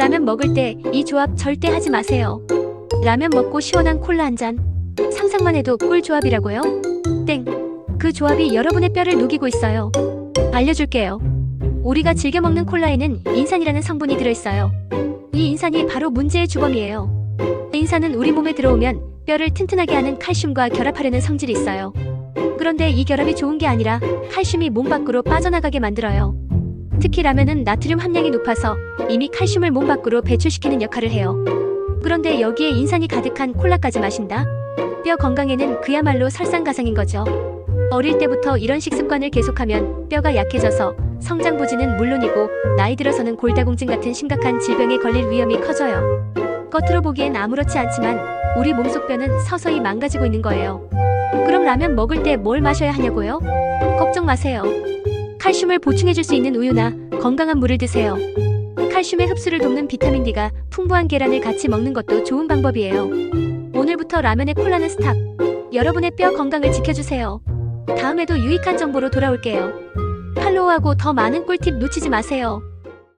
라면 먹을 때 이 조합 절대 하지 마세요. 라면 먹고 시원한 콜라 한 잔. 상상만 해도 꿀 조합이라고요? 땡. 그 조합이 여러분의 뼈를 녹이고 있어요. 알려줄게요. 우리가 즐겨 먹는 콜라에는 인산이라는 성분이 들어있어요. 이 인산이 바로 문제의 주범이에요. 인산은 우리 몸에 들어오면 뼈를 튼튼하게 하는 칼슘과 결합하려는 성질이 있어요. 그런데 이 결합이 좋은 게 아니라 칼슘이 몸 밖으로 빠져나가게 만들어요. 특히 라면은 나트륨 함량이 높아서 이미 칼슘을 몸 밖으로 배출시키는 역할을 해요. 그런데 여기에 인산이 가득한 콜라까지 마신다? 뼈 건강에는 그야말로 설상가상인 거죠. 어릴 때부터 이런 식습관을 계속하면 뼈가 약해져서 성장 부진은 물론이고 나이 들어서는 골다공증 같은 심각한 질병에 걸릴 위험이 커져요. 겉으로 보기엔 아무렇지 않지만 우리 몸속 뼈는 서서히 망가지고 있는 거예요. 그럼 라면 먹을 때 뭘 마셔야 하냐고요? 걱정 마세요. 칼슘을 보충해줄 수 있는 우유나 건강한 물을 드세요. 칼슘의 흡수를 돕는 비타민 D가 풍부한 계란을 같이 먹는 것도 좋은 방법이에요. 오늘부터 라면에 콜라는 스탑. 여러분의 뼈 건강을 지켜주세요. 다음에도 유익한 정보로 돌아올게요. 팔로우하고 더 많은 꿀팁 놓치지 마세요.